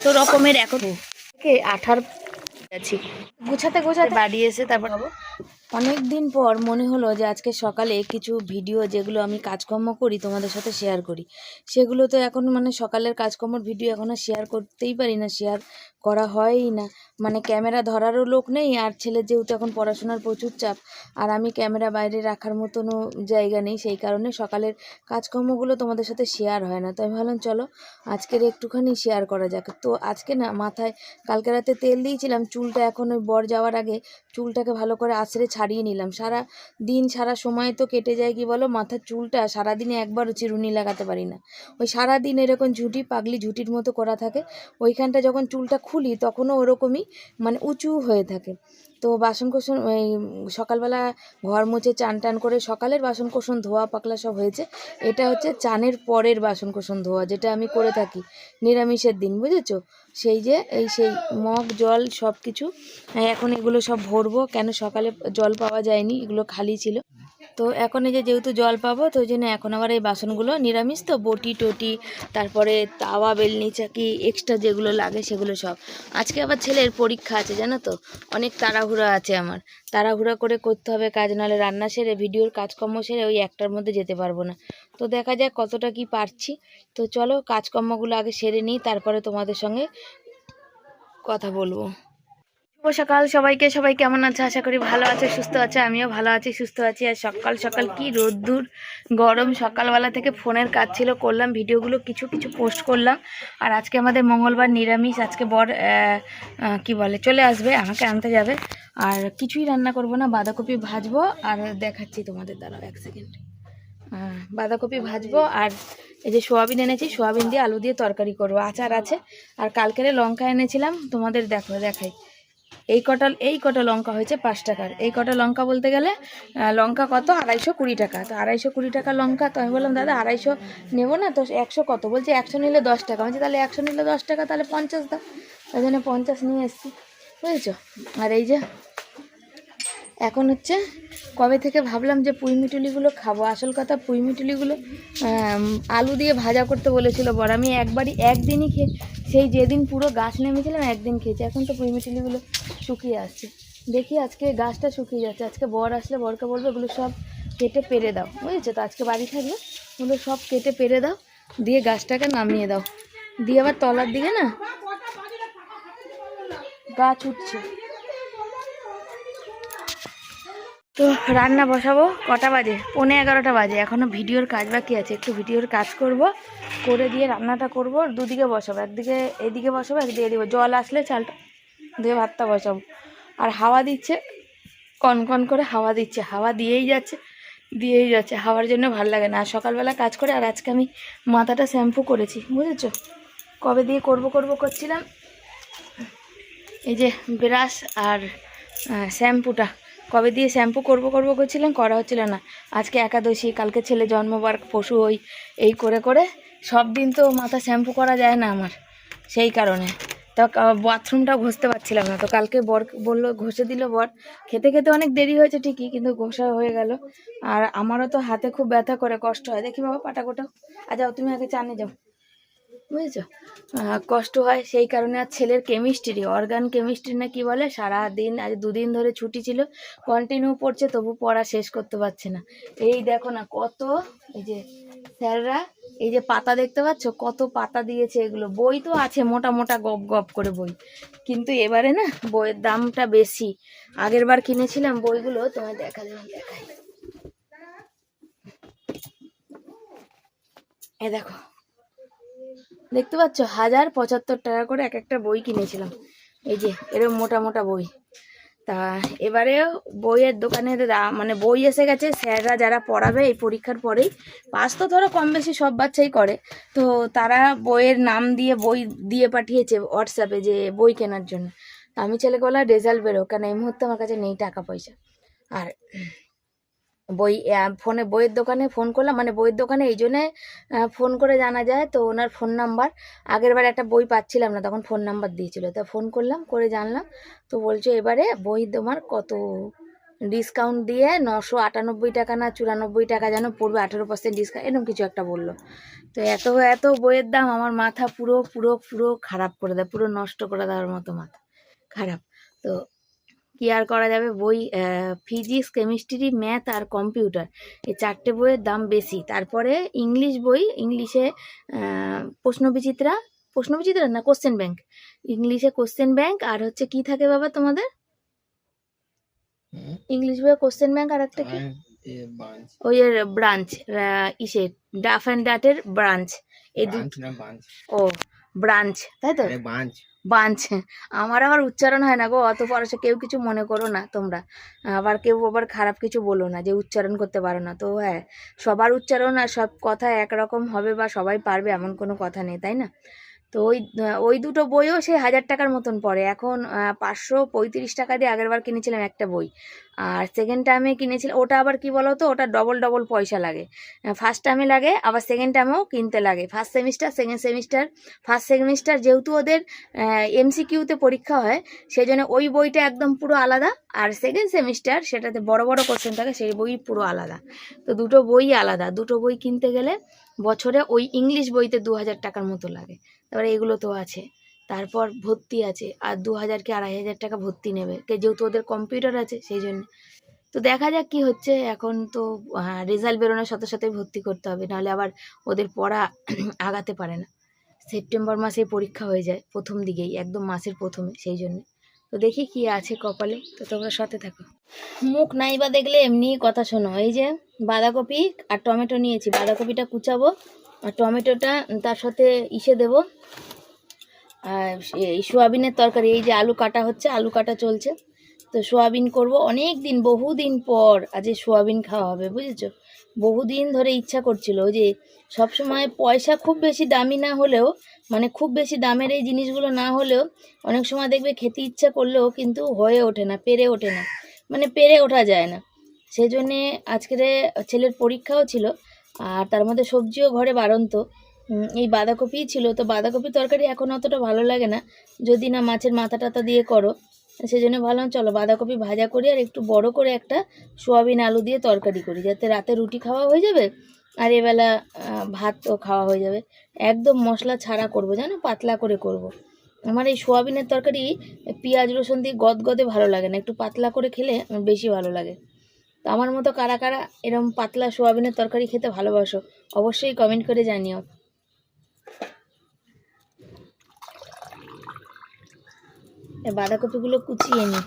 তো রকমের এখন আঠার আছি। গুছাতে গোছাতে। বাড়ি এসে তারপর অনেক দিন পর মনে হলো যে আজকে সকালে কিছু ভিডিও যেগুলো আমি কাজকর্ম করি, তোমাদের সাথে শেয়ার করি। সেগুলো তো এখন মানে সকালের কাজকর্মর ভিডিও এখনও শেয়ার করতেই পারি না শেয়ার করা হয়ই না। মানে ক্যামেরা ধরারও লোক নেই, আর ছেলে যেহেতু এখন পড়াশোনার প্রচুর চাপ, আর আমি ক্যামেরা বাইরে রাখার মতনও জায়গা নেই, সেই কারণে সকালের কাজকর্মগুলো তোমাদের সাথে শেয়ার হয় না। তো আমি ভাবলাম, চলো আজকের একটুখানি শেয়ার করা যাক। তো আজকে না মাথায় কালকে রাতে তেল দিয়েছিলাম, চুলটা এখন ওই বর যাওয়ার আগে চুলটাকে ভালো করে আছড়ে ছাড়িয়ে নিলাম। সারা দিন, সারা সময় তো কেটে যায়, কি বলো? মাথার চুলটা সারাদিনে একবারও চিরুনি লাগাতে পারি না। ওই সারাদিন এরকম ঝুঁটি, পাগলি ঝুঁটির মতো করা থাকে। ওইখানটা যখন চুলটা খুলি, তখনও ওরকমই মানে উঁচু হয়ে থাকে। তো বাসন ওই সকালবেলা ঘর মুছে চান টান করে সকালের বাসন কোসন ধোয়া পাকলা সব হয়েছে। এটা হচ্ছে চানের পরের বাসন কোসন ধোয়া, যেটা আমি করে থাকি নিরামিষের দিন, বুঝেছ? সেই যে, এই সেই মগ, জল সব কিছু এখন এগুলো সব ভরবো। কেন সকালে জল পাওয়া যায়নি? এগুলো খালি ছিল। তো এখন এই যে যেহেতু জল পাবো, তো ওই জন্য এখন আবার এই বাসনগুলো নিরামিষ তো, বটি টটি, তারপরে তাওয়া, বেলনি, চাকি এক্সট্রা যেগুলো লাগে সেগুলো সব। আজকে আবার ছেলের পরীক্ষা আছে, জানো তো? অনেক তাড়াহুড়া আছে আমার। তাড়াহুড়া করে করতে হবে কাজ, নাহলে রান্না সেরে, ভিডিওর কাজকর্ম সেরে ওই একটার মধ্যে যেতে পারব না। তো দেখা যাক কতটা কি পারছি। তো চলো কাজকর্মগুলো আগে সেরে নিই, তারপরে তোমাদের সঙ্গে কথা বলব। শুভ সকাল সবাইকে, সবাই কেমন আছে? আশা করি ভালো আছে, সুস্থ আছে, আমিও ভালো আছি, সুস্থ আছি। আর সকাল সকাল কি রোদ্দুর, গরম, সকালবেলা থেকে ফোনের কাজ ছিল, করলাম, ভিডিওগুলো কিছু কিছু পোস্ট করলাম। আর আজকে আমাদের মঙ্গলবার নিরামিষ, আজকে বর কি বলে, চলে আসবে, আমাকে আনতে যাবে। আর কিছুই রান্না করব না, বাঁধাকপি ভাজবো, আর দেখাচ্ছি তোমাদের দাঁড়াও এক সেকেন্ড বাঁধাকপি ভাজবো আর এই যে সোয়াবিন এনেছি, সোয়াবিন দিয়ে আলু দিয়ে তরকারি করব। আচার আছে। আর কালকের লঙ্কা এনেছিলাম, তোমাদের দেখো, দেখাই। এই কটা এই কটা লঙ্কা হয়েছে পাঁচ টাকার। এই কটা লঙ্কা বলতে গেলে লঙ্কা কত? আড়াইশো কুড়ি টাকা। তো আড়াইশো কুড়ি টাকা লঙ্কা, তো আমি বললাম, দাদা, আড়াইশো নেব না? তো একশো কত? বলছে, একশো নিলে দশ টাকা। বলছি, তাহলে একশো নিলে দশ টাকা, তাহলে পঞ্চাশ দাও। তাই জন্য পঞ্চাশ নিয়ে এসেছি। বুঝেছ? আর এই যে এখন হচ্ছে কবে থেকে ভাবলাম যে পুঁই মিটুলিগুলো খাব? আসল কথা পুঁই মিটুলিগুলো আলু দিয়ে ভাজা করতে বলেছিল বড় আমি একবারই একদিনই খেয়ে, সেই যেদিন পুরো গাছ নেমেছিলাম একদিন খেয়েছি। এখন তো পুঁই মিটুলিগুলো শুকিয়ে আসছে। দেখি আজকে গাছটা শুকিয়ে যাচ্ছে। আজকে বর আসলে বরকে বলব এগুলো সব কেটে পেরে দাও। বুঝেছ তো? আজকে বাড়ি থাকলে ওগুলো সব কেটে পেরে দাও, দিয়ে গাছটাকে নামিয়ে দাও। দিয়ে আবার তলার দিকে না, গাছ উঠছে। তো রান্না বসাবো, কটা বাজে? পৌনে এগারোটা বাজে। এখনও ভিডিওর কাজ বাকি আছে, একটু ভিডিওর কাজ করব, করে দিয়ে রান্নাটা করব দুদিকে বসাবো, একদিকে এদিকে বসাবো, একদিকে এদিকে জল আসলে চালটা দিয়ে ভাতটা বসাবো। আর হাওয়া দিচ্ছে কনকন করে হাওয়া দিচ্ছে, হাওয়া দিয়েই যাচ্ছে দিয়েই যাচ্ছে। হাওয়ার জন্য ভালো লাগে না। আর সকালবেলা কাজ করে, আর আজকে আমি মাথাটা শ্যাম্পু করেছি, বুঝেছ? কবে দিয়ে করব করব করছিলাম, এই যে ব্রাশ আর শ্যাম্পুটা। কবে দিয়ে শ্যাম্পু করব করব করছিলাম করা হচ্ছিল না। আজকে একাদশী, কালকে ছেলে জন্মবার, পশু ওই, এই করে করে সব দিন তো মাথা শ্যাম্পু করা যায় না আমার, সেই কারণে। তো বাথরুমটাও ঘষতে পারছিলাম না। তো কালকে বর বলল, ঘষে দিল বর। খেতে খেতে অনেক দেরি হয়েছে ঠিকই, কিন্তু ঘষা হয়ে গেল। আর আমারও তো হাতে খুব ব্যথা করে, কষ্ট হয়। দেখি বাবা, পাটা কোটাও আ যাও তুমি আগে চানে যাও। বুঝেছ? কষ্ট হয়, সেই কারণে আর ছেলের কেমিস্ট্রি অর্গান কেমিস্ট্রি না কি বলে সারা দিন আজ দুদিন ধরে ছুটি ছিল কন্টিনিউ পড়ছে, তবু পড়া শেষ করতে পারছে না। এই দেখো না, কত, এই যে স্যাররা, এই যে পাতা দেখতে পাচ্ছ, কত পাতা দিয়েছে এগুলো। বই তো আছে, মোটা মোটা গপ গপ করে বই। কিন্তু এবারে না, বইয়ের দামটা বেশি। আগের বার কিনেছিলাম বইগুলো, তোমায় দেখা যাবে দেখাই। এ দেখো দেখতে পাচ্ছ? হাজার পঁচাত্তর টাকা করে এক একটা বই কিনেছিলাম। এই যে এরকম মোটা মোটা বই। তা এবারে বইয়ের দোকানে মানে বই এসে গেছে। স্যাররা যারা পড়াবে এই পরীক্ষার পরেই, পাস তো ধরো কম বেশি সব বাচ্চাই করে। তো তারা বইয়ের নাম দিয়ে বই দিয়ে পাঠিয়েছে হোয়াটসঅ্যাপে যে বই কেনার জন্য। আমি বললাম, রেজাল্ট বেরো। কেন এই মুহূর্তে আমার কাছে নেই টাকা পয়সা। আর বই ফোনে, বইয়ের দোকানে ফোন করলাম। মানে বইয়ের দোকানে এই জন্যে ফোন করে জানা যায় তো ওনার ফোন নাম্বার। আগের বার একটা বই পাচ্ছিলাম না, তখন ফোন নাম্বার দিয়েছিল। তা ফোন করলাম, করে জানলাম। তো বলছে এবারে বই তোমার কত? ডিসকাউন্ট দিয়ে নশো আটানব্বই টাকা না চুরানব্বই টাকা যেন পড়বে, আঠেরো পার্সেন্ট ডিসকাউন্ট, এরকম কিছু একটা বলল। তো এত এত বইয়ের দাম, আমার মাথা পুরো পুরো পুরো খারাপ করে দেয়, পুরো নষ্ট করে দেওয়ার মতো মাথা, খারাপ। তো কি আর করা যাবে বই ফিজিক্স কেমিস্ট্রি ম্যাথ আর কম্পিউটার এই চারটে বইয়ের দাম বেশি। তারপরে ইংলিশ বই ইংলিশে প্রশ্নবিচিত্রা প্রশ্নবিচিত্রা না কোশ্চেন ব্যাংক ইংলিশে কোশ্চেন ব্যাংক আর হচ্ছে কি থাকে বাবা তোমাদের? ইংলিশ বইয়ে কোশ্চেন ব্যাংক আর একটা কি? ওই এর ব্রাঞ্চ ইসে ডাফ অ্যান্ড ডাটের ব্রাঞ্চ এই ও ব্রাঞ্চ তাই তো? বাঞ্চ আমার আবার উচ্চারণ হয় না গো অত পড়াশো কেউ কিছু মনে করো না তোমরা। আবার কেউ আবার খারাপ কিছু বলো না যে উচ্চারণ করতে পারো না। তো হ্যাঁ সবার উচ্চারণ আর সব কথা একরকম হবে বা সবাই পারবে এমন কোনো কথা নেই, তাই না? তো ওই ওই দুটো বইও সেই হাজার টাকার মতন পড়ে। এখন পাঁচশো পঁয়ত্রিশ টাকা দিয়ে আগেরবার কিনেছিলাম একটা বই। আর সেকেন্ড টাইমে কিনেছিলাম ওটা আবার কি বলো তো ওটা ডবল ডবল পয়সা লাগে। ফার্স্ট টাইমে লাগে, আবার সেকেন্ড টাইমেও কিনতে লাগে। First semester second semester first semester যেহেতু ওদের এমসিকিউতে পরীক্ষা হয় সেই জন্য ওই বইটা একদম পুরো আলাদা। আর সেকেন্ড সেমিস্টার সেটাতে বড় বড় কোশ্চেন থাকে, সেই বই পুরো আলাদা। তো দুটো বই আলাদা। দুটো বই কিনতে গেলে বছরে ওই ইংলিশ বইতে দু হাজার টাকার মতো লাগে। তারপরে এগুলো তো আছে। তারপর ভর্তি আছে। আর দু হাজার কি আড়াই হাজার টাকা ভর্তি নেবে? যেহেতু ওদের কম্পিউটার আছে, সেই জন্য। তো দেখা যাক কি হচ্ছে। এখন তো রেজাল্ট বেরোনোর সাথে সাথে ভর্তি করতে হবে। নাহলে আবার ওদের পড়া আগাতে পারে না। সেপ্টেম্বর মাসে পরীক্ষা হয়ে যায় প্রথম দিকেই, একদম মাসের প্রথমে, সেই জন্য। তো দেখি কি আছে কপালে। তো তোমরা সাথে থাকো। মুখ নাই বা দেখলে এমনি কথা শোনো। এই যে বাঁধাকপি আর টমেটো নিয়েছি। বাঁধাকপিটা কুচাবো আর টমেটোটা তার সাথে ইসে দেবো। আর এই সোয়াবিনের তরকারি, এই যে আলু কাটা হচ্ছে, আলু কাটা চলছে। তো সোয়াবিন করব অনেক দিন বহুদিন পর আজ সোয়াবিন খাওয়া হবে, বুঝেছ? বহুদিন ধরে ইচ্ছা করছিল যে সবসময় পয়সা খুব বেশি দামি না হলেও মানে খুব বেশি দামের এই জিনিসগুলো না হলেও অনেক সময় দেখবে খেতে ইচ্ছা করলেও কিন্তু হয়ে ওঠে না, পেরে ওঠে না। মানে পেরে ওঠা যায় না। সেই জন্যে আজকের ছেলের পরীক্ষাও ছিল আর তার মধ্যে সবজিও ঘরে বাড়ন্ত। এই বাঁধাকপিই ছিল। তো বাঁধাকপি তরকারি এখন অতটা ভালো লাগে না। যদি না মাছের মাথা টাথা দিয়ে করো সেই জন্য ভাবলাম চলো বাঁধাকপি ভাজা করি আর একটু বড় করে একটা সোয়াবিন আলু দিয়ে তরকারি করি। যাতে রাতে রুটি খাওয়া হয়ে যাবে আর এবেলা আহ, ভাতও খাওয়া হয়ে যাবে। একদম মশলা ছাড়া করব জানো? পাতলা করে করব। আমার এই সোয়াবিনের তরকারি পেঁয়াজ রসুন দিয়ে গদগদে ভালো লাগে না। একটু পাতলা করে খেলে বেশি ভালো লাগে। তো আমার মতো কারা কারা এরকম পাতলা সোয়াবিনের তরকারি খেতে ভালোবাসো অবশ্যই কমেন্ট করে জানিও। বাঁধাকপিগুলো কুচিয়ে নিই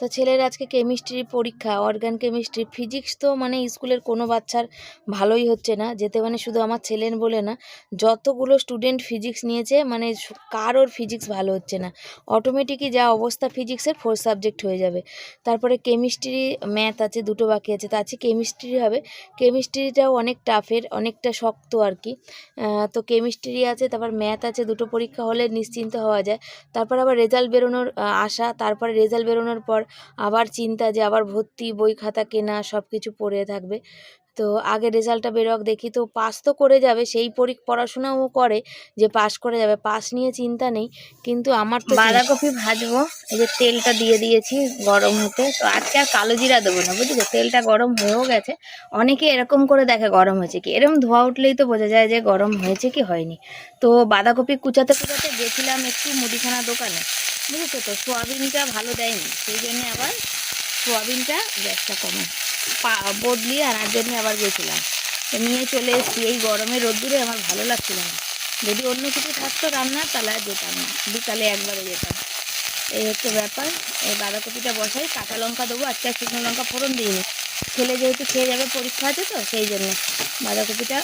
তো ছেলের আজকে কেমিস্ট্রি পরীক্ষা অর্গান কেমিস্ট্রি ফিজিক্স তো মানে স্কুলের কোনো বাচ্চার ভালোই হচ্ছে না। যেতে মানে শুধু আমার ছেলের বলে না, যতগুলো স্টুডেন্ট ফিজিক্স নিয়েছে মানে কারোর ফিজিক্স ভালো হচ্ছে না। অটোমেটিকই যা অবস্থা ফিজিক্সের ফোর সাবজেক্ট হয়ে যাবে। তারপরে কেমিস্ট্রি ম্যাথ আছে, দুটো বাকি আছে। তা আছে কেমিস্ট্রি হবে। কেমিস্ট্রিটাও অনেক টাফের অনেকটা শক্ত আর কি। তো কেমিস্ট্রি আছে, তারপর ম্যাথ আছে, দুটো পরীক্ষা হলে নিশ্চিন্ত হওয়া যায়। তারপর আবার রেজাল্ট বেরোনোর আশা, তারপরে রেজাল্ট বেরোনোর পর আবার চিন্তা যে আবার ভর্তি বই খাতা কেনা সব কিছু পড়ে থাকবে। তো আগে রেজাল্টটা বেরোক, দেখি তো পাস তো করে যাবে, সেই পরি পড়াশোনাও করে যে পাস করে যাবে পাস নিয়ে চিন্তা নেই। কিন্তু আমার তো বাঁধাকপি ভাজবো, এই যে তেলটা দিয়ে দিয়েছি গরম হতে। তো আজকে আর কালো জিরা দেবো না, বুঝলি তেলটা গরম হয়েও গেছে। অনেকে এরকম করে দেখে গরম হয়েছে কি? এরকম ধোয়া উঠলেই তো বোঝা যায় যে গরম হয়েছে কি হয়নি। তো বাঁধাকপি কুচাতে কুচাতে গেছিলাম একটু মুদিখানা দোকানে। বুঝেছ তো? সোয়াবিনটা ভালো দেয়নি, সেই জন্যে আবার সোয়াবিনটা গ্যাসটা কমে। বদলিয়ে আনার জন্য আবার গেছিলাম। তো নিয়ে চলে এসেছি। এই গরমে রোদ্দুরে আমার ভালো লাগছিল না। যদি অন্য কিছু থাকতো রান্না, তাহলে আর যেতাম না। বিকালে একবারে যেতাম। এই হচ্ছে ব্যাপার। এই বাঁধাকপিটা বসাই। কাঁচা লঙ্কা দেবো। আজকে শুকনো লঙ্কা ফোড়ন দিইনি। ছেলে যেহেতু খেয়ে যাবে, পরীক্ষা আছে তো, সেই জন্য বাঁধাকপিটা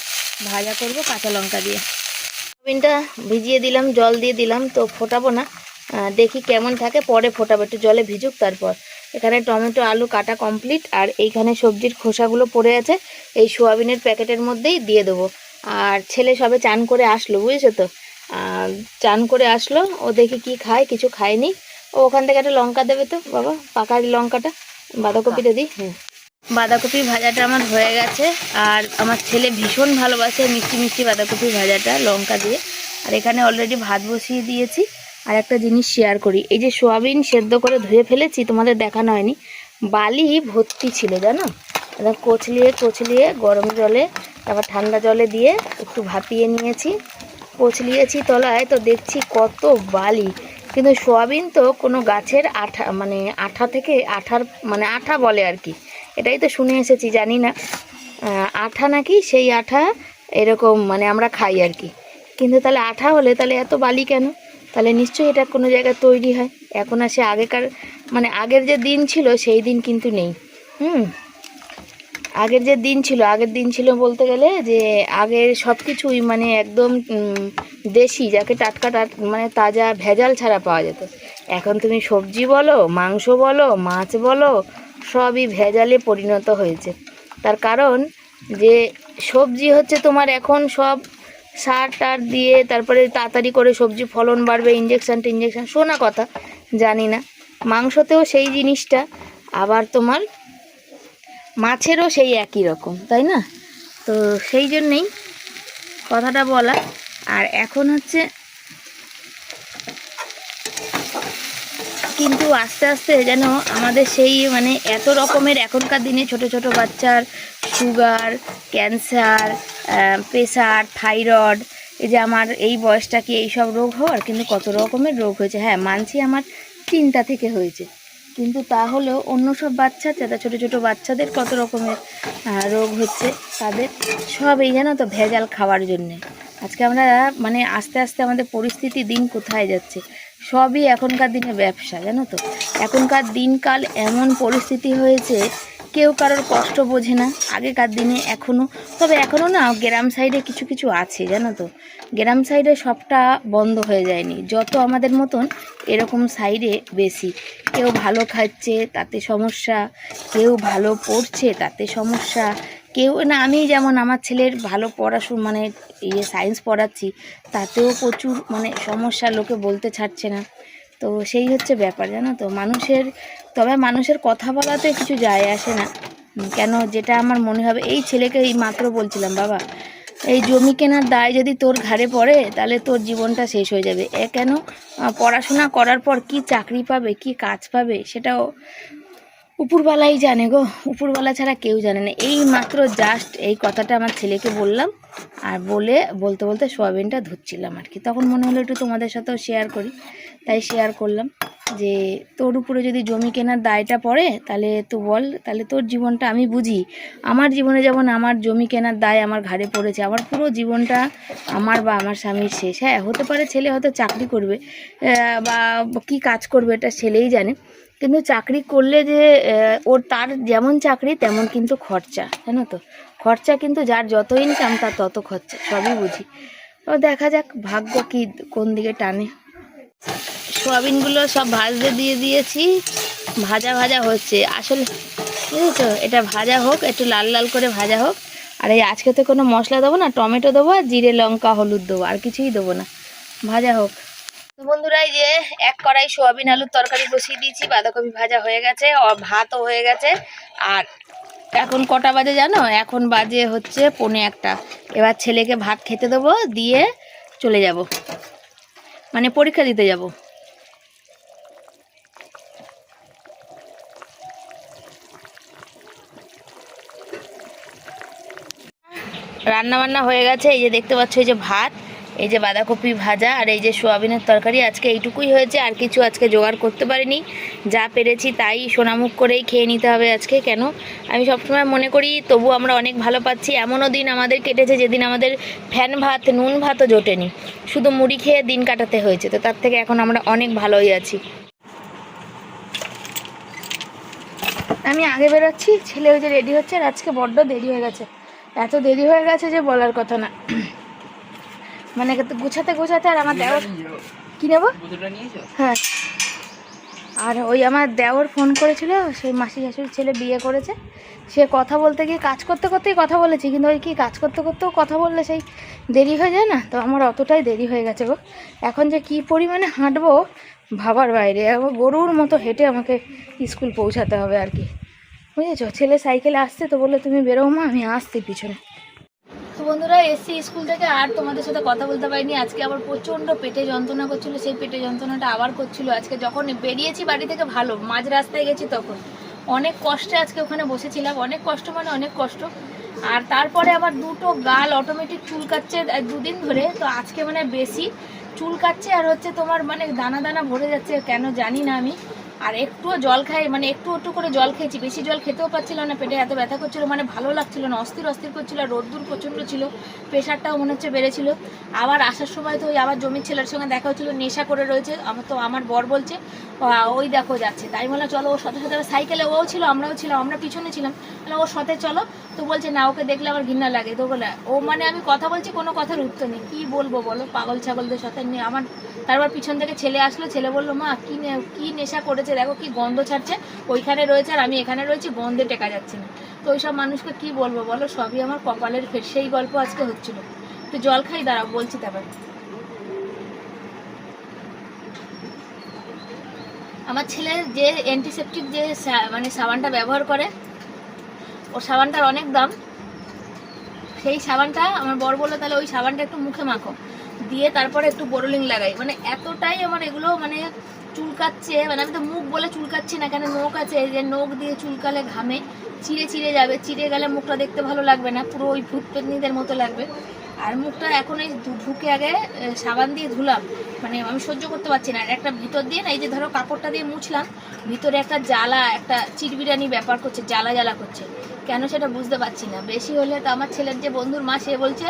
ভাজা করব কাঁচা লঙ্কা দিয়ে। সোয়াবিনটা ভিজিয়ে দিলাম, জল দিয়ে দিলাম, তো ফোটাবো না। দেখি কেমন থাকে পরে ফোটাবো একটু জলে ভিজুক তারপর। এখানে টমেটো আলু কাটা কমপ্লিট আর এইখানে সবজির খোসাগুলো পড়ে আছে এই সোয়াবিনের প্যাকেটের মধ্যেই দিয়ে দেবো। আর ছেলে সবে চান করে আসলো বুঝেছ তো? আর চান করে আসলো ও দেখি কি খায় কিছু খায়নি। ও ওখান থেকে একটা লঙ্কা দেবে তো বাবা পাকা লঙ্কাটা বাঁধাকপিটা দিই। হ্যাঁ। বাঁধাকপি ভাজাটা আমার হয়ে গেছে আর আমার ছেলে ভীষণ ভালোবাসে মিষ্টি মিষ্টি বাঁধাকপি ভাজাটা লঙ্কা দিয়ে। আর এখানে অলরেডি ভাত বসিয়ে দিয়েছি। আর একটা জিনিস শেয়ার করি। এই যে সোয়াবিন সেদ্ধ করে ধুয়ে ফেলেছি, তোমাদের দেখানো হয়নি। বালি ভর্তি ছিল, জানো? কচলিয়ে কচলিয়ে গরম জলে, তারপর ঠান্ডা জলে দিয়ে একটু ভাপিয়ে নিয়েছি। কচলিয়েছি তলায়, তো দেখছি কত বালি। কিন্তু সোয়াবিন তো কোনো গাছের আঠা মানে আঠা থেকে আঠার মানে আঠা বলে আর কি। এটাই তো শুনে এসেছি, জানি না। আঠা নাকি সেই আঠা এরকম মানে আমরা খাই আর কি। কিন্তু তাহলে আঠা হলে তাহলে এত বালি কেন? তাহলে নিশ্চয়ই এটা কোনো জায়গায় তৈরি হয়। এখন আর সে আগেকার মানে আগের যে দিন ছিল, সেই দিন কিন্তু নেই। হুম? আগের যে দিন ছিল, আগের দিন ছিল বলতে গেলে যে আগের সব কিছুই মানে একদম দেশি, যাকে টাটকা টাট মানে তাজা ভেজাল ছাড়া পাওয়া যেত। এখন তুমি সবজি বলো, মাংস বলো, মাছ বলো, সবই ভেজালে পরিণত হয়েছে। তার কারণ যে সবজি হচ্ছে তোমার এখন সব সার টার দিয়ে তারপরে তাড়াতাড়ি করে সবজি ফলন বাড়বে ইঞ্জেকশন টিঞ্জেকশন শোনা কথা, জানি না। মাংসতেও সেই জিনিসটা, আবার তোমার মাছেরও সেই একই রকম, তাই না? তো সেই জন্যেই কথাটা বলা। আর এখন হচ্ছে, কিন্তু আস্তে আস্তে যেন আমাদের সেই মানে এত রকমের এখনকার দিনে ছোট ছোট বাচ্চার সুগার, ক্যান্সার প্রেশার থাইরয়েড, এই যে আমার এই বয়সটা কি এইসব রোগ হওয়ার কিন্তু কত রকমের রোগ হয়েছে। হ্যাঁ মানছি আমার চিন্তা থেকে হয়েছে। কিন্তু তাহলেও অন্য সব বাচ্চা যারা ছোটো ছোটো বাচ্চাদের কত রকমের রোগ হচ্ছে, তাদের সব এই জানো তো ভেজাল খাওয়ার জন্যে। আজকে আমরা মানে আস্তে আস্তে আমাদের পরিস্থিতি, দিন কোথায় যাচ্ছে, সবই এখনকার দিনে ব্যবসা, জানো তো? এখনকার দিনকাল এমন পরিস্থিতি হয়েছে কেউ কারোর কষ্ট বোঝে না। আগেকার দিনে এখনও তবে এখনও না গ্রাম সাইডে কিছু কিছু আছে, জানো তো? গ্রাম সাইডে সবটা বন্ধ হয়ে যায়নি। যত আমাদের মতন এরকম সাইডে বেশি। কেউ ভালো খাচ্ছে, তাতে সমস্যা। কেউ ভালো পড়ছে, তাতে সমস্যা। কেউ না, আমি যেমন আমার ছেলের ভালো পড়াশুনো মানে ইয়ে সায়েন্স পড়াচ্ছি, তাতেও প্রচুর মানে সমস্যা, লোকে বলতে ছাড়ছে না। তো সেই হচ্ছে ব্যাপার, জানো তো? মানুষের, তবে মানুষের কথা বলাতে কিছু যায় আসে না। কেন? যেটা আমার মনে হবে, এই ছেলেকে এই মাত্র বলছিলাম, বাবা। এই জমি কেনার দায় যদি তোর ঘাড়ে পড়ে, তাহলে তোর জীবনটা শেষ হয়ে যাবে। এ কেন? পড়াশোনা করার পর কি চাকরি পাবে, কি কাজ পাবে, সেটাও উপরওয়ালাই জানে গো। উপরওয়ালা ছাড়া কেউ জানে না। এই মাত্র জাস্ট এই কথাটা আমার ছেলেকে বললাম। আর বলে, বলতে বলতে সোয়াবিনটা ধুচ্ছিলাম আর কি। তখন মনে হলো একটু তোমাদের সাথেও শেয়ার করি। তাই শেয়ার করলাম যে, তোর উপরে যদি জমি কেনার দায়টা পড়ে, তাহলে তো বল, তাহলে তোর জীবনটা আমি বুঝি। আমার জীবনে যেমন আমার জমি কেনার দায় আমার ঘাড়ে পড়েছে, আমার পুরো জীবনটা আমার বা আমার স্বামীর শেষ। হ্যাঁ হতে পারে ছেলে হয়তো চাকরি করবে বা কি কাজ করবে এটা ছেলেই জানে। কিন্তু চাকরি করলে যে ওর তার যেমন চাকরি, তেমন কিন্তু খরচা, জানো তো? খরচা কিন্তু যার যত ইনকাম তার তত খরচা, সবই বুঝি। ও দেখা যাক ভাগ্য কি কোন দিকে টানে। সোয়াবিনগুলো সব ভাজতে দিয়ে দিয়েছি, ভাজা ভাজা হচ্ছে। আসলে, বুঝেছ? এটা ভাজা হোক, একটু লাল লাল করে ভাজা হোক। আর এই আজকে তো কোনো মশলা দেবো না, টমেটো দেবো আর জিরে লঙ্কা, হলুদ দেবো, আর কিছুই দেবো না। ভাজা হোক। তো বন্ধুরা, এই যে এক কড়াই সোয়াবিন আলুর তরকারি বসিয়ে দিয়েছি, বাঁধাকপি ভাজা হয়ে গেছে ভাতও হয়ে গেছে। আর এখন কটা বাজে জানো? এখন বাজে হচ্ছে পনে একটা। এবার ছেলেকে ভাত খেতে দেবো, দিয়ে চলে যাব। মানে পরীক্ষা দিতে যাব। রান্না বান্না হয়ে গেছে, এই যে দেখতে পাচ্ছ, এই যে ভাত। এই যে বাঁধাকপি ভাজা আর এই যে সোয়াবিনের তরকারি, আজকে এইটুকুই হয়েছে। আর কিছু আজকে জোগাড় করতে পারিনি। যা পেরেছি তাই সোনামুখ করেই খেয়ে নিতে হবে আজকে। কেন? আমি সবসময় মনে করি, তবু আমরা অনেক ভালো পাচ্ছি। এমনও দিন আমাদের কেটেছে যেদিন আমাদের ফ্যান ভাত, নুন ভাতও জোটেনি। শুধু মুড়ি খেয়ে দিন কাটাতে হয়েছে। তো তার থেকে এখন আমরা অনেক ভালোই আছি। আমি আগে বেরোচ্ছি। ছেলে ওই যে রেডি হচ্ছে আর আজকে বড্ড দেরি হয়ে গেছে। এত দেরি হয়ে গেছে যে বলার কথা না। মানে গুছাতে গুছাতে আর আমার দেওয়ার কি নেব? হ্যাঁ। আর ওই আমার দেওর ফোন করেছিল সেই মাসি শাশুড়ির ছেলে বিয়ে করেছে। সে কথা বলতে গিয়ে কাজ করতে করতেই কথা বলেছি কিন্তু ওই কি কাজ করতে করতেও কথা বললে সেই দেরি হয়ে যায় না? তো আমার অতটাই দেরি হয়ে গেছে গো। এখন যে কি পরিমাণে হাঁটবো ভাবার বাইরে। গরুর মতো হেঁটে আমাকে স্কুল পৌঁছাতে হবে আর কি। বুঝেছ? ছেলে সাইকেলে আসছে তো বলল তুমি বেরো মা আমি আসছি পিছনে। বন্ধুরা এসছি স্কুল থেকে আর তোমাদের সাথে কথা বলতে পারিনি। আজকে আবার প্রচণ্ড পেটে যন্ত্রণা করছিল সেই পেটে যন্ত্রণাটা আবার করছিল। আজকে যখন বেরিয়েছি বাড়ি থেকে ভালো মাঝ রাস্তায় গেছি তখন। অনেক কষ্টে আজকে ওখানে বসেছিলাম অনেক কষ্ট মানে অনেক কষ্ট। আর তারপরে আবার দুটো গাল অটোমেটিক চুলকাচ্ছে আহ, দুদিন ধরে। তো আজকে মানে বেশি চুলকাচ্ছে আর হচ্ছে তোমার মানে দানা দানা ভরে যাচ্ছে কেন জানি না আমি। আর একটুও জল খাই মানে একটু একটু করে জল খেয়েছি। বেশি জল খেতেও পারছিল না, পেটে এত ব্যথা করছিল মানে ভালো লাগছিল না, অস্থির অস্থির করছিল, আর রোদ্দুর প্রচণ্ড ছিল, প্রেশারটাও মনে হচ্ছে বেড়েছিল। আবার আসার সময় তো ওই আবার জমির ছেলের সঙ্গে দেখা হচ্ছিল, নেশা করে রয়েছে, আমার তো আমার বর বলছে ওই দেখো যাচ্ছে। তাই বললাম, চলো ওর সাথে সাথে সাইকেলে ও ছিল, আমরাও ছিলাম, আমরা পিছনে ছিলাম। তাহলে ওর সাথে চলো। তো বলছে, না, ওকে দেখলে আমার ঘৃণা লাগে। তো বলে, ও মানে আমি কথা বলছি, কোনো কথার উত্তর নেই। কী বলব বলো, পাগল ছাগলদের সাথে নিয়ে আমার, তারপর পিছন থেকে ছেলে আসলো, ছেলে বলল, মা, কী কী নেশা করেছে দেখো কি গন্ধ ছাড়ছে, ওইখানে রয়েছে আর আমি এখানে রয়েছি, গন্ধে টেকা যাচ্ছে না। তো ওইসব মানুষকে কি বলব বলো? সবই আমার কপালের ফের সেই গল্প আজকে হচ্ছিল। একটু জল খাই, দাঁড়াও, বলছি তারপর। আমার ছেলের যে অ্যান্টিসেপটিক যে মানে সাবানটা ব্যবহার করে ও সাবানটার অনেক দাম। সেই সাবানটা আমার বর বলল, তাহলে ওই সাবানটা একটু মুখে মাখো। দিয়ে তারপরে একটু বোরোলিং লাগাই। মানে এতটাই আমার এগুলো মানে চুলকাচ্ছে মানে আমি তো মুখ বলে চুলকাচ্ছি না, কেন নোক আছে যে নোক দিয়ে চুলকালে ঘামে, চিড়ে চিড়ে যাবে, চিড়ে গেলে মুখটা দেখতে ভালো লাগবে না, পুরো ওই ভূত পেতনিদের মতো লাগবে। আর মুখটা এখন এই ঢুকে আগে সাবান দিয়ে ধুলাম মানে আমি সহ্য করতে পারছি না। একটা ভিতর দিয়ে না, এই যে ধরো কাপড়টা দিয়ে মুছলাম, ভিতরে একটা জ্বালা, একটা চিরবিরানি ব্যাপার করছে, জ্বালা জ্বালা করছে। কেন সেটা বুঝতে পারছি না। বেশি হলে তো আমার ছেলের যে বন্ধুর মা, সে বলছে,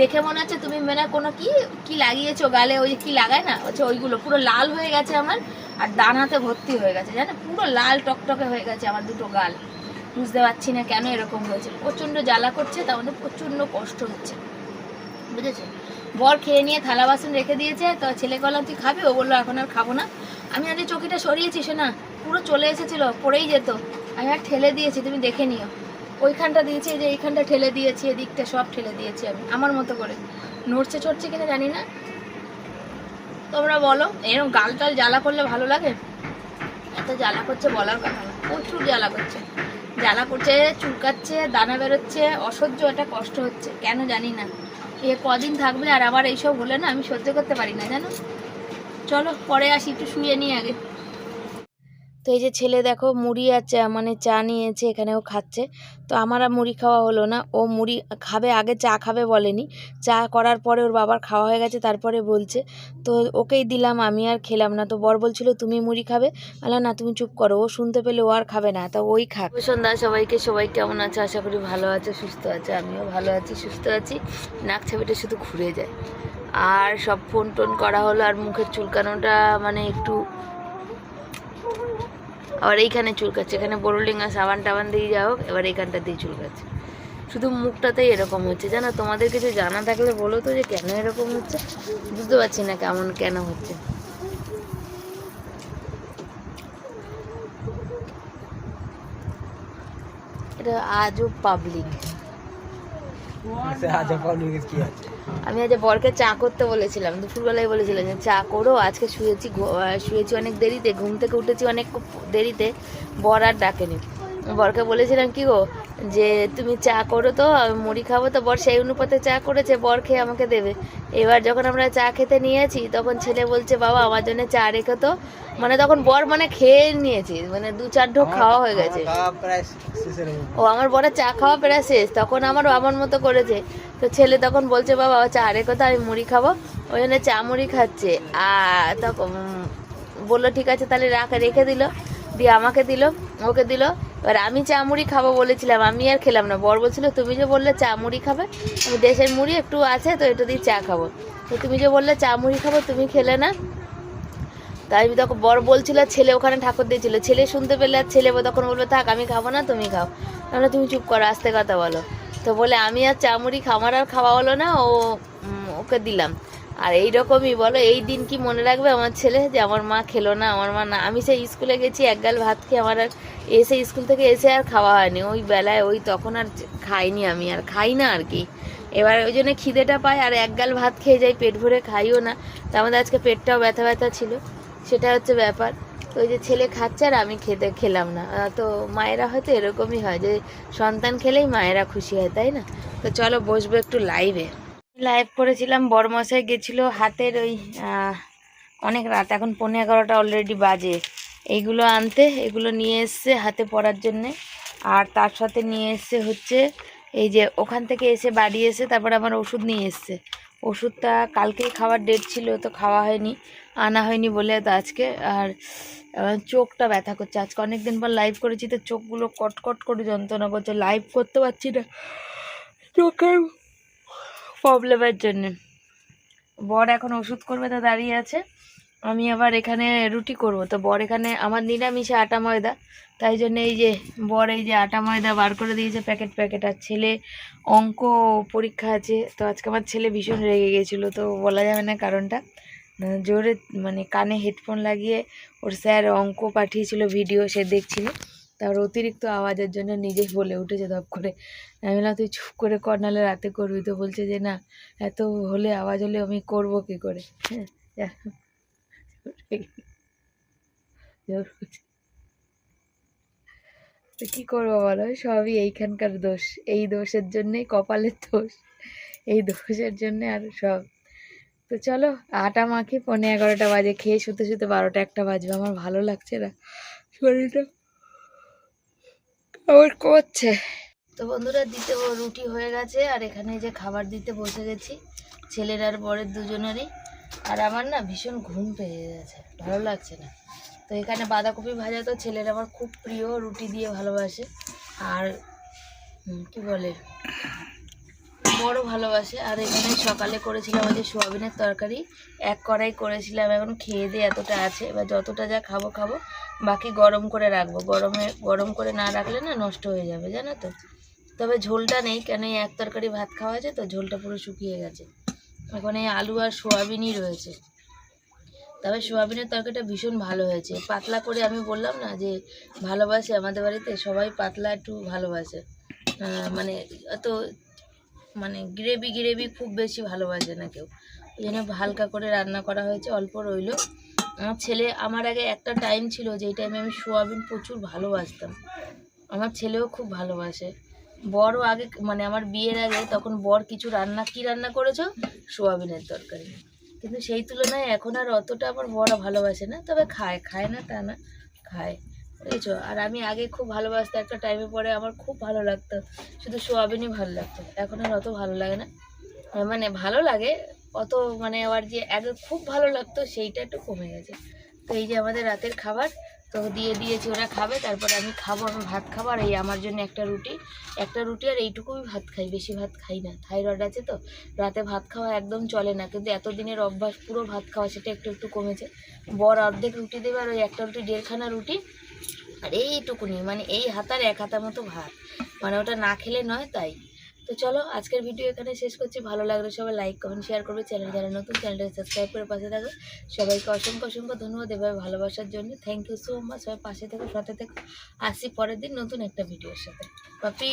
দেখে মনে হচ্ছে তুমি মেনা কোনো কি কি লাগিয়েছো গালে? ওই কি লাগায় না? হচ্ছে ওইগুলো পুরো লাল হয়ে গেছে আমার, আর ডানাতে ভর্তি হয়ে গেছে, জানো? পুরো লাল টকটকে হয়ে গেছে আমার দুটো গাল। বুঝতে পারছি না কেন এরকম হয়েছে। প্রচণ্ড জ্বালা করছে, তার মধ্যে প্রচণ্ড কষ্ট হচ্ছে। বুঝেছ? বর খেয়ে নিয়ে থালা বাসন রেখে দিয়েছে, তো ছেলে বললাম তুই খাবি? ও বলল, এখন আর খাব না। আমি আজ চকিটা সরিয়েছি শোনা পুরো চলে এসেছিল, পড়েই যেত। আমি আর ঠেলে দিয়েছি, তুমি দেখে নিও। ওইখানটা দিয়েছি যে এইখানটা ঠেলে দিয়েছি, এদিকটা সব ঠেলে দিয়েছি আমি, আমার মতো করে। নড়ছে চড়ছে কিনা জানি না। তোমরা বলো এরকম গাল টাল জ্বালা করলে ভালো লাগে? এত জ্বালা করছে বলার কথা না, প্রচুর জ্বালা করছে। জ্বালা করছে, চুলকাচ্ছে, দানা বেরোচ্ছে, অসহ্য এটা কষ্ট হচ্ছে, কেন জানি না। এ কদিন থাকবে আর আবার এইসব হলে না আমি সহ্য করতে পারি না, জানো? চলো, পরে আসি, একটু শুয়ে নিই আগে। তো এই যে ছেলে দেখো মুড়ি আর চা মানে চা নিয়েছে, এখানেও খাচ্ছে। তো আমার আর মুড়ি খাওয়া হলো না। ও মুড়ি খাবে, আগে চা খাবে বলেনি। চা করার পরে ওর বাবার খাওয়া হয়ে গেছে, তারপরে বলছে। তো ওকেই দিলাম, আমি আর খেলাম না। তো বর বলছিল, তুমি মুড়ি খাবে? আলা না, তুমি চুপ করো, ও শুনতে পেলে ও আর খাবে না, তো ওই খাক সন্ধ্যা, সবাইকে, সবাই কেমন আছে? আশা করি ভালো আছে, সুস্থ আছে, আমিও ভালো আছি, সুস্থ আছি। নাক ছাবিটা শুধু ঘুরে যায়। আর সব ফোন টোন করা হলো, আর মুখের চুলকানোটা মানে একটু আবার এইখানে চুলকাচ্ছে, এখানে বোরোলিং আর সাবান টাবান দিয়ে যা হোক, এবার এইখানটা দিয়ে চুলকাচ্ছে। শুধু মুখটাতেই এরকম হচ্ছে, জানো? তোমাদের কিছু জানা থাকলে বলো তো যে কেন এরকম হচ্ছে? বুঝতে পারছি না কেমন কেন হচ্ছে। এটা আজও পাবলিক আমি আজ বরকে চা করতে বলেছিলাম দুপুরবেলায় বলেছিলাম যে চা করো আজকে শুয়েছি শুয়েছি অনেক দেরিতে ঘুম থেকে উঠেছি অনেক দেরিতে বর আর ডাকেনি। বরকে বলেছিলাম কি গো যে তুমি চা করো তো মুড়ি খাব তো বর সেই অনুপাতে চা করেছে বর খেয়ে আমাকে দেবে। এবার যখন আমরা চা খেতে নিয়েছি তখন ছেলে বলছে বাবা আমার জন্য চা রেখে তো। মানে তখন বর মানে খেয়ে নিয়েছি মানে দু চার ঢোক খাওয়া হয়ে গেছে। ও আমার বড় চা খাওয়া প্রায় শেষ তখন আমারও আমার মতো করেছে। তো ছেলে তখন বলছে, বাবা, চা রেখো তো আমি মুড়ি খাব। ওই জন্য চা মুড়ি খাচ্ছে। আর তখন বলল, ঠিক আছে, তাহলে রাখে, রেখে দিল। দিয়ে আমাকে দিল, ওকে দিল। এবার আমি চা মুড়ি খাব বলেছিলাম, আমি আর খেলাম না। বর বলছিল, তুমি যে বললে চা মুড়ি খাবে, আমি দেশের মুড়ি একটু আছে, তো এটা দিয়ে চা খাব। তো তুমি যে বললে চা মুড়ি খাব, তুমি খেলে না। তাই আমি তখন, বর বলছিল, ছেলে ওখানে ঠাকুর দিয়েছিল। ছেলে শুনতে পেলে, আর ছেলে তখন বলবে থাক, আমি খাব না, তুমি খাও। তাহলে তুমি চুপ করো, আস্তে কথা বলো। তো বলে, আমি আর চামুড়ি খামার আর খাওয়া হলো না, ও ওকে দিলাম। আর এই রকমই বলো, এই দিন কি মনে রাখবে আমার ছেলে? যে আমার মা খেলো না, আমার মা না। আমি সেই স্কুলে গেছি, এক গাল ভাত খেয়ে আমার আর এসে স্কুল থেকে এসে আর খাওয়া হয়নি। ওই বেলায়, ওই তখন আর খাইনি আমি, আর খাই না আর কি। এবার ওই জন্য খিদেটা পাই আর এক গাল ভাত খেয়ে যাই, পেট ভরে খাইও না। তা আমাদের আজকে পেটটাও ব্যথা ব্যথা ছিল। সেটা হচ্ছে ব্যাপার। তো ওই যে ছেলে খাচ্ছে আর আমি খেতে খেলাম না। তো মায়েরা হয়তো এরকমই হয় যে সন্তান খেলেই মায়েরা খুশি হয়, তাই না? তো চলো বসবো একটু লাইভে লাইভ করেছিলাম বড়মশাই গেছিল হাতের ওই অনেক রাত, এখন পনেরো এগারোটা অলরেডি বাজে। এইগুলো আনতে, এগুলো নিয়ে এসছে হাতে পরার জন্যে। আর তার সাথে নিয়ে এসছে হচ্ছে এই যে ওখান থেকে এসে বাড়ি এসে তারপর আমার ওষুধ নিয়ে এসছে। ওষুধটা কালকেই খাওয়ার ডেট ছিল, তো খাওয়া হয়নি, আনা হয়নি বলে তো আজকে। আর চোখটা ব্যথা করছে। আজকে অনেক দিন পর লাইভ করেছি, তো চোখগুলো কটকট করে যন্ত্রণা করছে। লাইভ করতে পারছি না। চোখের প্রবলেমের জন্য। বর এখন ওষুধ করবে, তো দাঁড়িয়ে আছে। আমি আবার এখানে রুটি করব। তো বর এখানে আমার নিরামিষে আটা ময়দা। তাই জন্য এই যে বর এই যে আটা ময়দা বার করে দিয়েছে প্যাকেট প্যাকেট। আর ছেলে অঙ্ক পরীক্ষা আছে, তো আজকে আমার ছেলে ভীষণ রেগে গেছিল, তো বলা যাবে না কারণটা। জোরে মানে কানে হেডফোন লাগিয়ে ওর স্যার অঙ্ক পাঠিয়েছিল ভিডিও সে দেখছিল। তার অতিরিক্ত আওয়াজের জন্য নিজেই বলে উঠেছে ধপ করে। আমি বললাম, তুই চুপ করে কর, নাহলে রাতে করবি। তো বলছে যে, না, এত হলে আওয়াজ হলে আমি করব কি করে? হ্যাঁ। তো কি করব বলো? সবই এইখানকার দোষ। এই দোষের জন্যেই কপালের দোষ। এই দোষের জন্যে আর সব। তো চলো আটা মাখি পনেরো এগারোটা বাজে, খেয়ে শুতে শুতে বারোটা একটা বাজবে, আমার ভালো লাগছে না। শরীরটা আবার করছে। তো বন্ধুরা, দিতে রুটি হয়ে গেছে, আর এখানে যে খাবার দিতে বসে গেছি, ছেলের আর বরের দুজনেরই। আর আমার না ভীষণ ঘুম পেয়ে গেছে, ভালো লাগছে না। তো এখানে বাঁধাকপি ভাজা তো ছেলের আমার খুব প্রিয়, রুটি দিয়ে ভালোবাসে। আর কি বলে? বড় ভালোবাসে। আর এখানে সকালে করেছিলাম যে সোয়াবিনের তরকারি। এক কড়াই করেছিলাম, এখন খেয়ে দিয়ে এতটা আছে। এবার যতটা যা খাব খাব। বাকি গরম করে রাখব। গরমে, গরম করে না রাখলে না নষ্ট হয়ে যাবে, জানো তো? তবে ঝোলটা নেই, কেন এই এক তরকারি ভাত খাওয়া আছে তো? ঝোলটা পুরো শুকিয়ে গেছে। এখন এই আলু আর সোয়াবিনই রয়েছে। তবে সোয়াবিনের তরকারিটা ভীষণ ভালো হয়েছে। পাতলা করে আমি বললাম না যে ভালোবাসে আমাদের বাড়িতে? সবাই পাতলা একটু ভালোবাসে। মানে অত মানে গ্রেভি গ্রেভি খুব বেশি ভালোবাসে না কেউ। ওই জন্য হালকা করে রান্না করা হয়েছে, অল্প রইল। আমার ছেলে, আমার আগে একটা টাইম ছিল, যেই টাইমে আমি সোয়াবিন প্রচুর ভালোবাসতাম। আমার ছেলেও খুব ভালোবাসে। বড়ও আগে মানে আমার বিয়ের আগে তখন বর কিছু রান্না, কি রান্না করেছ? সোয়াবিনের তরকারি। কিন্তু সেই তুলনায় এখন আর অতটা আমার বড় ভালোবাসে না, তবে খায় খায় না তা না, খায়। বুঝেছ? আর আমি আগে খুব ভালোবাসতাম, একটা টাইমে পরে আমার খুব ভালো লাগতো। শুধু সোয়াবিনই ভালো লাগতো। এখন আর অত ভালো লাগে না। মানে ভালো লাগে, অত মানে আবার যে আগে খুব ভালো লাগতো, সেইটা একটু কমে গেছে। তো এই যে আমাদের রাতের খাবার, তো দিয়ে দিয়েছি, ওরা খাবে, তারপর আমি খাব, আমি ভাত খাব, আর এই আমার জন্য একটা রুটি। একটা রুটি আর এইটুকুই ভাত খাই, বেশি ভাত খাই না। থাইরয়েড আছে তো, রাতে ভাত খাওয়া একদম চলে না। কিন্তু এতদিনের অভ্যাস, পুরো ভাত খাওয়া, সেটা একটু একটু কমেছে। বর অর্ধেক রুটি দেবে, আর ওই একটা রুটি দেড়খানা রুটি আর এইটুকুনি মানে এই হাতার এক হাতা মতো ভাত। মানে ওটা না খেলে নয় তাই। তো চলো, আজকের ভিডিও এখানে শেষ করছি। ভালো লাগলে সবাই লাইক কমেন্ট শেয়ার করবে। চ্যানেল যারা নতুন চ্যানেলটা সাবস্ক্রাইব করে পাশে থাকো। সবাইকে অসংখ্য অসংখ্য ধন্যবাদ এভাবে ভালোবাসার জন্য। থ্যাংক ইউ সো মাচ সবাই পাশে থেকো, সাথে থেকো। আসি পরের দিন নতুন একটা ভিডিওর সাথে। পাপি